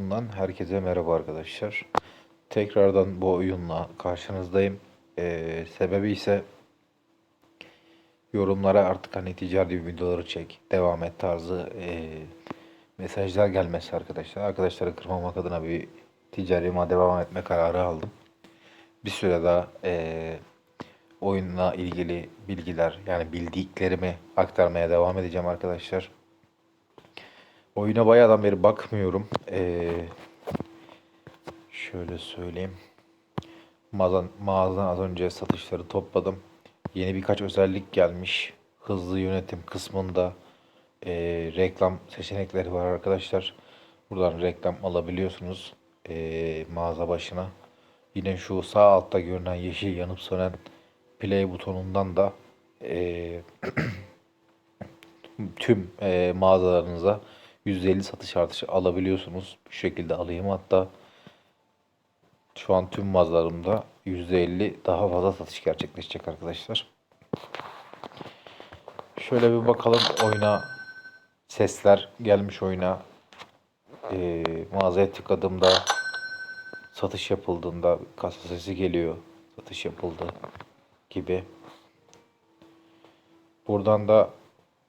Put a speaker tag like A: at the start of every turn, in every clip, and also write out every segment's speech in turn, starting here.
A: Bundan herkese merhaba arkadaşlar. Tekrardan bu oyunla karşınızdayım. Ee, sebebi ise yorumlara artık hani ticari videoları çek, devam et tarzı ee, mesajlar gelmesi arkadaşlar. Arkadaşları kırmamak adına bir ticarime devam etme kararı aldım. Bir süre daha ee, oyunla ilgili bilgiler yani bildiklerimi aktarmaya devam edeceğim arkadaşlar. Oyuna bayağıdan beri bakmıyorum. Ee, şöyle söyleyeyim. Mağazadan, mağazadan az önce satışları topladım. Yeni birkaç özellik gelmiş. Hızlı yönetim kısmında ee, reklam seçenekleri var arkadaşlar. Buradan reklam alabiliyorsunuz ee, mağaza başına. Yine şu sağ altta görünen yeşil yanıp sönen play butonundan da ee, tüm e, mağazalarınıza %50 satış artışı alabiliyorsunuz. Bu şekilde alayım. Hatta şu an tüm mağazalarımda %50 daha fazla satış gerçekleşecek arkadaşlar. Şöyle bir bakalım oyuna. Sesler gelmiş oyuna. E, mağazaya tıkladığımda satış yapıldığında kasa sesi geliyor. Satış yapıldı gibi. Buradan da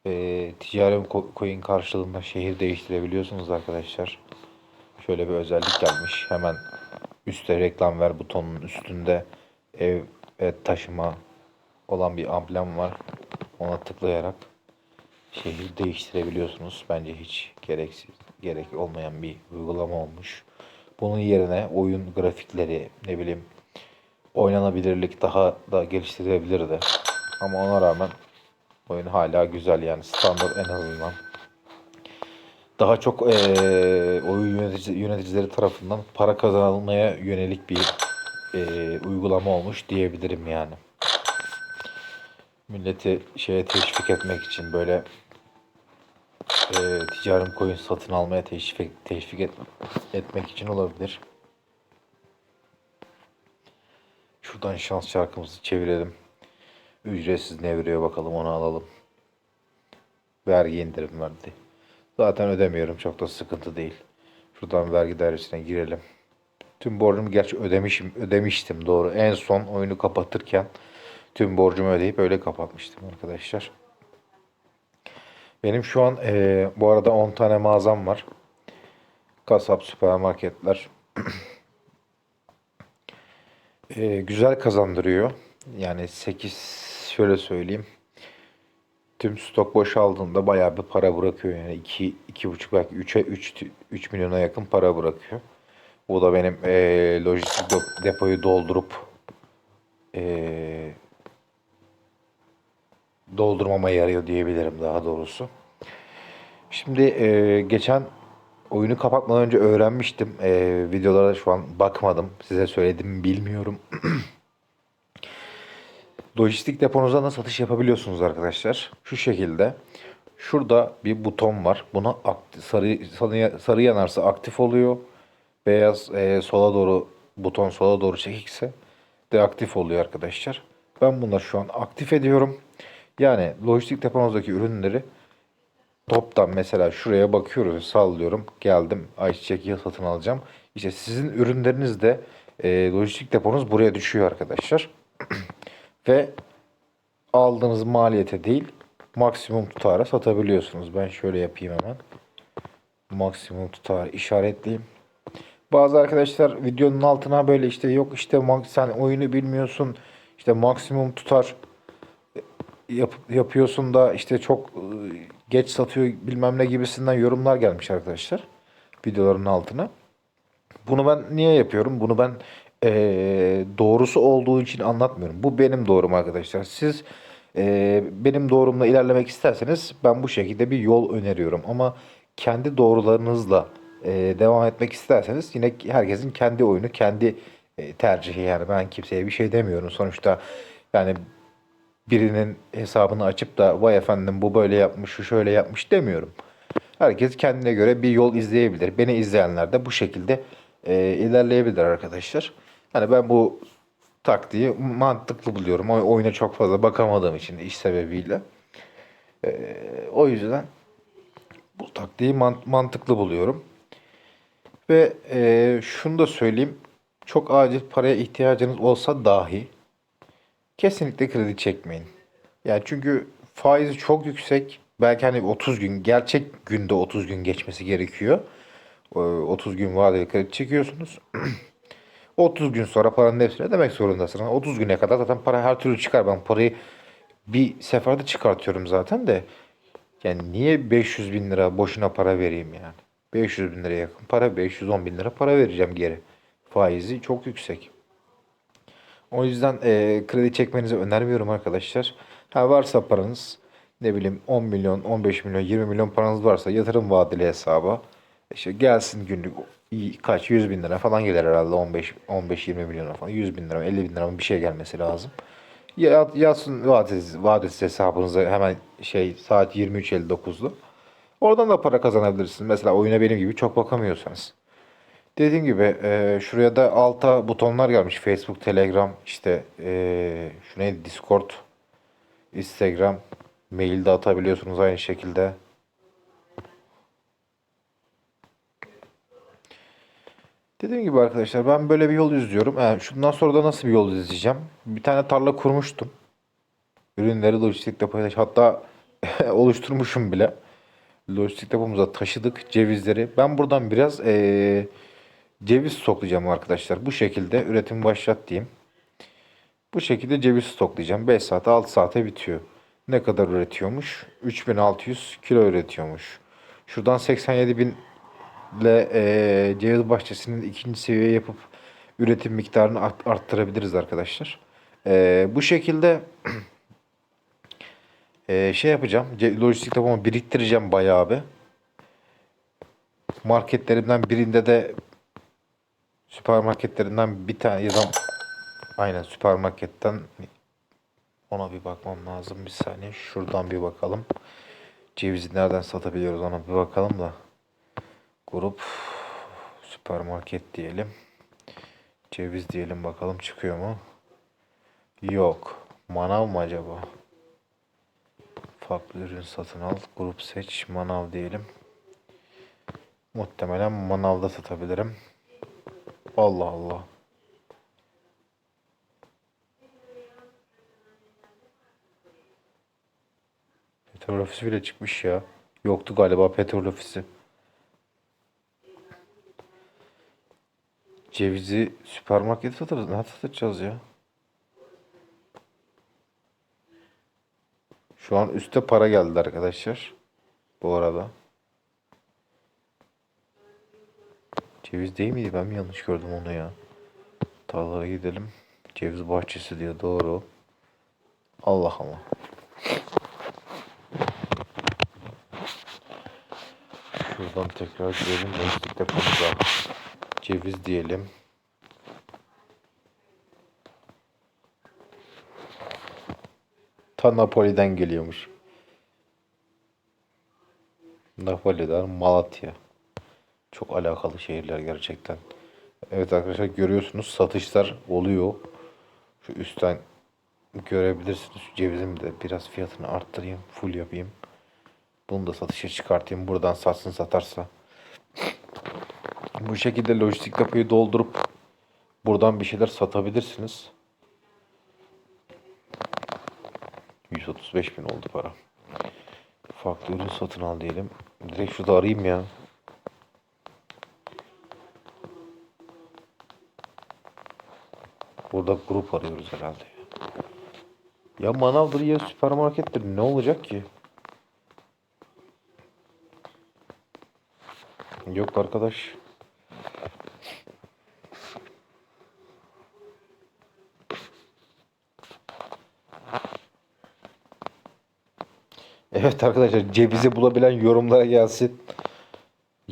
A: e, ticari ko- coin karşılığında şehir değiştirebiliyorsunuz arkadaşlar. Şöyle bir özellik gelmiş. Hemen üstte reklam ver butonunun üstünde ev ve taşıma olan bir amblem var. Ona tıklayarak şehir değiştirebiliyorsunuz. Bence hiç gereksiz, gerek olmayan bir uygulama olmuş. Bunun yerine oyun grafikleri, ne bileyim, oynanabilirlik daha da geliştirebilirdi. Ama ona rağmen oyun hala güzel yani standart en azından. Daha çok eee, oyun yönetici, yöneticileri tarafından para kazanılmaya yönelik bir eee, uygulama olmuş diyebilirim yani. Milleti şeye teşvik etmek için böyle eee ticari coin satın almaya teşvik, teşvik et, etmek için olabilir. Şuradan şans şarkımızı çevirelim. Ücretsiz ne veriyor bakalım onu alalım. Vergi indirim verdi. Zaten ödemiyorum çok da sıkıntı değil. Şuradan vergi dairesine girelim. Tüm borcumu gerçi ödemişim, ödemiştim doğru. En son oyunu kapatırken tüm borcumu ödeyip öyle kapatmıştım arkadaşlar. Benim şu an eee, bu arada 10 tane mağazam var. Kasap, süpermarketler. Eee, güzel kazandırıyor. Yani 8 şöyle söyleyeyim. Tüm stok boşaldığında bayağı bir para bırakıyor yani 2 2,5 belki 3'e 3 3 milyona yakın para bırakıyor. Bu da benim eee, lojistik depoyu doldurup eee, doldurmama yarıyor diyebilirim daha doğrusu. Şimdi eee, geçen oyunu kapatmadan önce öğrenmiştim. Eee, videolara şu an bakmadım. Size söyledim mi bilmiyorum. Lojistik deponuza nasıl satış yapabiliyorsunuz arkadaşlar? Şu şekilde. Şurada bir buton var. Buna akti- sarı, sarı, sarı yanarsa aktif oluyor. Beyaz e, sola doğru buton sola doğru çekikse deaktif oluyor arkadaşlar. Ben bunları şu an aktif ediyorum. Yani lojistik deponuzdaki ürünleri toptan mesela şuraya bakıyoruz sallıyorum geldim ayçiçek yağı satın alacağım. İşte sizin ürünleriniz de e, lojistik deponuz buraya düşüyor arkadaşlar. Ve aldığınız maliyete değil maksimum tutara satabiliyorsunuz. Ben şöyle yapayım hemen. Maksimum tutar işaretleyeyim. Bazı arkadaşlar videonun altına böyle işte yok işte sen oyunu bilmiyorsun işte maksimum tutar yap, yapıyorsun da işte çok ıı, geç satıyor bilmem ne gibisinden yorumlar gelmiş arkadaşlar videoların altına. Bunu ben niye yapıyorum? Bunu ben eee, doğrusu olduğu için anlatmıyorum. Bu benim doğrum arkadaşlar. Siz eee, benim doğrumla ilerlemek isterseniz ben bu şekilde bir yol öneriyorum. Ama kendi doğrularınızla eee, devam etmek isterseniz yine herkesin kendi oyunu, kendi e, tercihi yani ben kimseye bir şey demiyorum. Sonuçta yani birinin hesabını açıp da vay efendim bu böyle yapmış, şu şöyle yapmış demiyorum. Herkes kendine göre bir yol izleyebilir. Beni izleyenler de bu şekilde e, ilerleyebilir arkadaşlar. Hani ben bu taktiği mantıklı buluyorum. O oyuna çok fazla bakamadığım için iş sebebiyle. E, o yüzden bu taktiği man- mantıklı buluyorum. Ve eee, şunu da söyleyeyim. Çok acil paraya ihtiyacınız olsa dahi kesinlikle kredi çekmeyin. Yani çünkü faizi çok yüksek. Belki hani 30 gün, gerçek günde 30 gün geçmesi gerekiyor. Ee, 30 gün vadeli kredi çekiyorsunuz. 30 gün sonra paranın hepsini ödemek zorundasın. 30 güne kadar zaten para her türlü çıkar. Ben parayı bir seferde çıkartıyorum zaten de. Yani niye 500 bin lira boşuna para vereyim yani? 500 bin liraya yakın para, 510 bin lira para vereceğim geri. Faizi çok yüksek. O yüzden e, kredi çekmenizi önermiyorum arkadaşlar. Ha varsa paranız ne bileyim 10 milyon, 15 milyon, 20 milyon paranız varsa yatırım vadeli hesaba işte gelsin günlük kaç 100 bin lira falan gelir herhalde 15 15 20 milyona falan 100 bin lira 50 bin lira bir şey gelmesi lazım. Ya, yazsın vadesiz, vadesiz hesabınıza hemen şey saat 23.59'da. Oradan da para kazanabilirsiniz. Mesela oyuna benim gibi çok bakamıyorsanız. Dediğim gibi e, şuraya da alta butonlar gelmiş. Facebook, Telegram, işte e, şu neydi Discord, Instagram, mail de atabiliyorsunuz aynı şekilde. Dediğim gibi arkadaşlar ben böyle bir yol izliyorum. Yani şundan sonra da nasıl bir yol izleyeceğim? Bir tane tarla kurmuştum. Ürünleri lojistik depoya hatta oluşturmuşum bile. Lojistik depomuza taşıdık cevizleri. Ben buradan biraz eee, ceviz stoklayacağım arkadaşlar. Bu şekilde üretimi başlat diyeyim. Bu şekilde ceviz stoklayacağım. 5 saate 6 saate bitiyor. Ne kadar üretiyormuş? 3600 kilo üretiyormuş. Şuradan 87 bin ile eee, ceviz bahçesinin ikinci seviye yapıp üretim miktarını art- arttırabiliriz arkadaşlar. Eee, bu şekilde eee, şey yapacağım. Lojistik depomu biriktireceğim bayağı bir. Marketlerimden birinde de süpermarketlerinden bir tane ya da aynen süpermarketten ona bir bakmam lazım bir saniye. Şuradan bir bakalım. Cevizi nereden satabiliyoruz ona bir bakalım da. Grup süpermarket diyelim. Ceviz diyelim bakalım çıkıyor mu? Yok. Manav mı acaba? Farklı ürün satın al. Grup seç. Manav diyelim. Muhtemelen manavda satabilirim. Allah Allah. Petrol ofisi bile çıkmış ya. Yoktu galiba petrol ofisi. Cevizi süpermarkete satarız. Ne satacağız ya? Şu an üstte para geldi arkadaşlar. Bu arada. Ceviz değil miydi? Ben mi yanlış gördüm onu ya? Tarlaya gidelim. Ceviz bahçesi diyor. Doğru. Allah Allah. Şuradan tekrar girelim. Lastik depomuza. Ceviz diyelim. Ta Napoli'den geliyormuş. Napoli'den Malatya. Çok alakalı şehirler gerçekten. Evet arkadaşlar görüyorsunuz satışlar oluyor. Şu üstten görebilirsiniz. Şu cevizimi de biraz fiyatını arttırayım. Full yapayım. Bunu da satışa çıkartayım. Buradan satsın satarsa. Bu şekilde lojistik depoyu doldurup buradan bir şeyler satabilirsiniz. 135 bin oldu para. Farklı ürün satın al diyelim. Direkt şurada arayayım ya. Burada grup arıyoruz herhalde. Ya manavdır ya süpermarkettir. Ne olacak ki? Yok arkadaş. Evet arkadaşlar cevizi bulabilen yorumlara gelsin.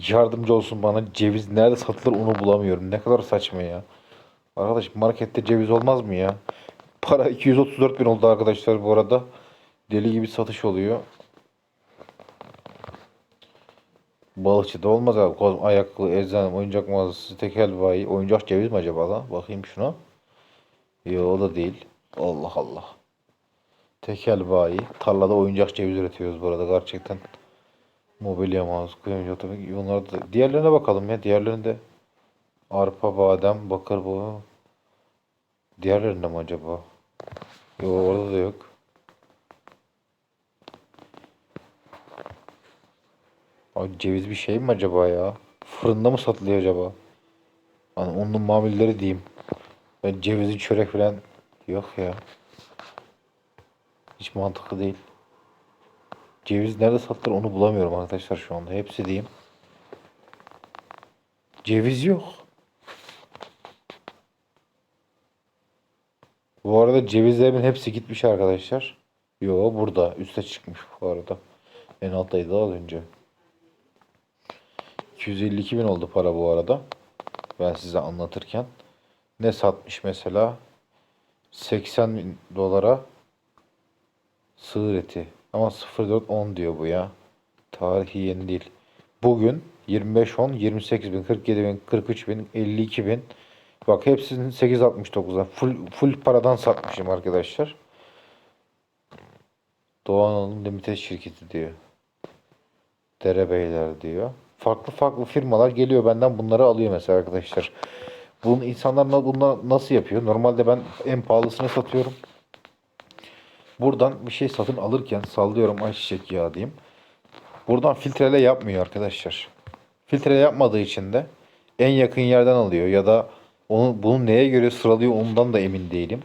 A: Yardımcı olsun bana. Ceviz nerede satılır onu bulamıyorum. Ne kadar saçma ya. Arkadaş markette ceviz olmaz mı ya? Para 234 bin oldu arkadaşlar bu arada. Deli gibi satış oluyor. Balıkçıda olmaz abi. Koz, ayakkabı, eczane, oyuncak mağazası, tekel bayi. Oyuncak ceviz mi acaba lan? Bakayım şuna. Yok o da değil. Allah Allah. Tekel bayi. Tarlada oyuncak ceviz üretiyoruz bu arada gerçekten. Mobilya, mouse, kuyumcu, otomatik. Bunlar da diğerlerine bakalım ya. Diğerlerinde arpa, badem, bakır bu. Diğerlerinde mi acaba? Yok orada da yok. Ay ceviz bir şey mi acaba ya? Fırında mı satılıyor acaba? Hani onun mamulleri diyeyim. Ben cevizli çörek falan yok ya. Hiç mantıklı değil. Ceviz nerede satılır onu bulamıyorum arkadaşlar şu anda. Hepsi diyeyim. Ceviz yok. Bu arada cevizlerimin hepsi gitmiş arkadaşlar. Yo burada. Üste çıkmış bu arada. En alttaydı az önce. 252 bin oldu para bu arada. Ben size anlatırken. Ne satmış mesela? 80 bin dolara sığır eti. Ama 0410 diyor bu ya. Tarihi yeni değil. Bugün 25 10 28 bin 47 bin 43 bin 52 bin Bak hepsinin 8.69'a full, full paradan satmışım arkadaşlar. Doğan Hanım Limited şirketi diyor. Derebeyler diyor. Farklı farklı firmalar geliyor benden bunları alıyor mesela arkadaşlar. Bunun insanlar bunlar nasıl yapıyor? Normalde ben en pahalısını satıyorum. Buradan bir şey satın alırken sallıyorum ayçiçek yağı diyeyim. Buradan filtrele yapmıyor arkadaşlar. Filtre yapmadığı için de en yakın yerden alıyor ya da onu bunu neye göre sıralıyor ondan da emin değilim.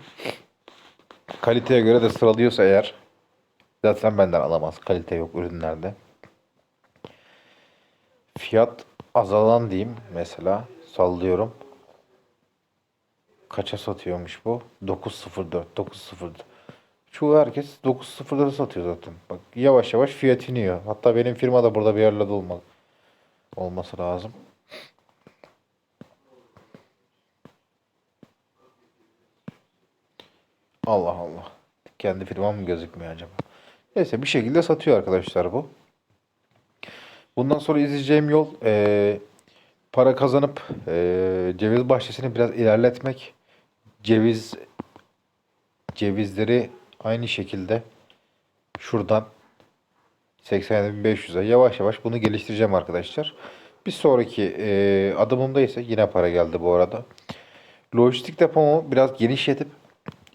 A: Kaliteye göre de sıralıyorsa eğer zaten benden alamaz. Kalite yok ürünlerde. Fiyat azalan diyeyim mesela sallıyorum. Kaça satıyormuş bu? 9.04 9.04 Çoğu herkes 9.04'e satıyor zaten. Bak yavaş yavaş fiyat iniyor. Hatta benim firma da burada bir yerlerde olmalı. Olması lazım. Allah Allah. Kendi firmam mı gözükmüyor acaba? Neyse bir şekilde satıyor arkadaşlar bu. Bundan sonra izleyeceğim yol eee, para kazanıp eee, ceviz bahçesini biraz ilerletmek. Ceviz cevizleri aynı şekilde şuradan 87.500'e yavaş yavaş bunu geliştireceğim arkadaşlar. Bir sonraki eee adımımda ise yine para geldi bu arada. Lojistik depomu biraz genişletip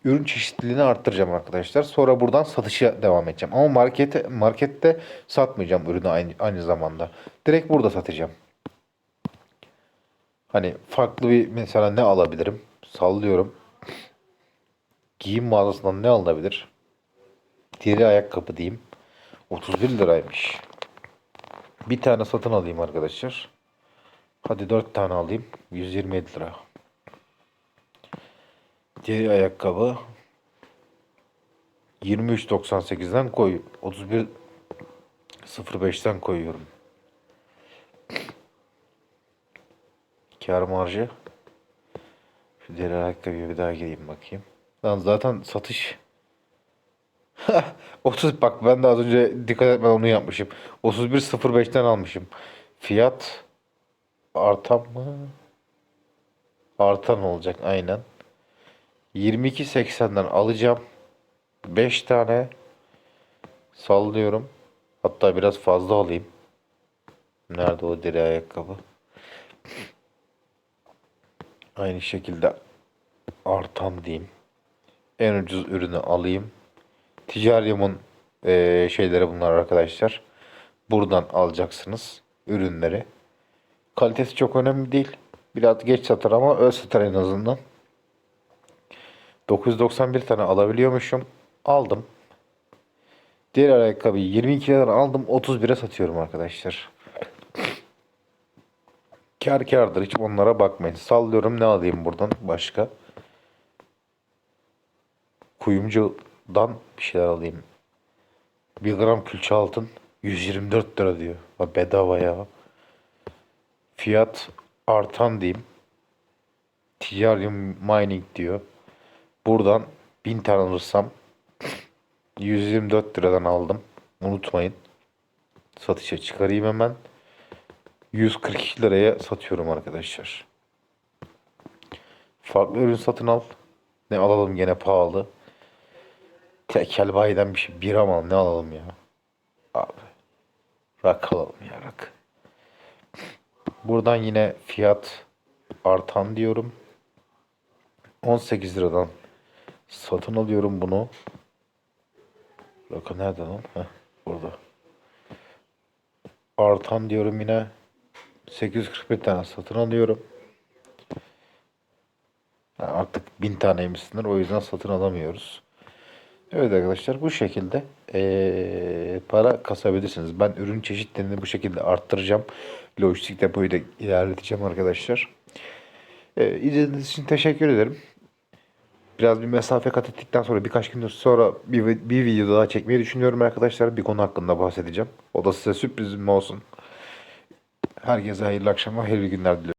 A: ürün çeşitliliğini arttıracağım arkadaşlar. Sonra buradan satışa devam edeceğim. Ama markete, markette satmayacağım ürünü aynı, aynı zamanda. Direkt burada satacağım. Hani farklı bir mesela ne alabilirim? Sallıyorum. Giyim mağazasından ne alınabilir? Deri ayakkabı diyeyim. 31 liraymış. Bir tane satın alayım arkadaşlar. Hadi 4 tane alayım. 127 lira. Deri ayakkabı 23.98'den koy. 31.05'ten koyuyorum. Kar marjı. Şu deri ayakkabıya bir daha gireyim bakayım. Lan zaten satış 30 bak ben de az önce dikkat etmeden onu yapmışım. 31.05'ten almışım. Fiyat artan mı? Artan olacak aynen. 22.80'den alacağım. 5 tane sallıyorum. Hatta biraz fazla alayım. Nerede o deri ayakkabı? Aynı şekilde artan diyeyim. En ucuz ürünü alayım. Ticarium'un eee, şeyleri bunlar arkadaşlar. Buradan alacaksınız ürünleri. Kalitesi çok önemli değil. Biraz geç satar ama öz satar en azından. 991 tane alabiliyormuşum. Aldım. Diğer ayakkabıyı 22 liradan aldım. 31'e satıyorum arkadaşlar. Kar kardır. Hiç onlara bakmayın. Sallıyorum ne alayım buradan başka. Kuyumcudan bir şeyler alayım. 1 gram külçe altın 124 lira diyor. Bedava ya. Fiyat artan diyeyim. Ticarium Mining diyor. Buradan 1000 tane alırsam 124 liradan aldım. Unutmayın. Satışa çıkarayım hemen. 142 liraya satıyorum arkadaşlar. Farklı ürün satın al. Ne alalım gene pahalı. Tekel bayiden bir şey. Bir ama ne alalım ya. Abi. rak alalım ya rak. Buradan yine fiyat artan diyorum. 18 liradan satın alıyorum bunu. Rakı nerede lan? Heh, burada. Artan diyorum yine. 841 tane satın alıyorum. Ha, artık 1000 taneymiş. O yüzden satın alamıyoruz. Evet arkadaşlar bu şekilde eee, para kasabilirsiniz. Ben ürün çeşitlerini bu şekilde arttıracağım. Lojistik depoyu da ilerleteceğim arkadaşlar. Eee izlediğiniz için teşekkür ederim. Biraz bir mesafe kat ettikten sonra birkaç gün sonra bir, bir video daha çekmeyi düşünüyorum arkadaşlar. Bir konu hakkında bahsedeceğim. O da size sürprizim olsun. Herkese hayırlı akşamlar, hayırlı günler diliyorum.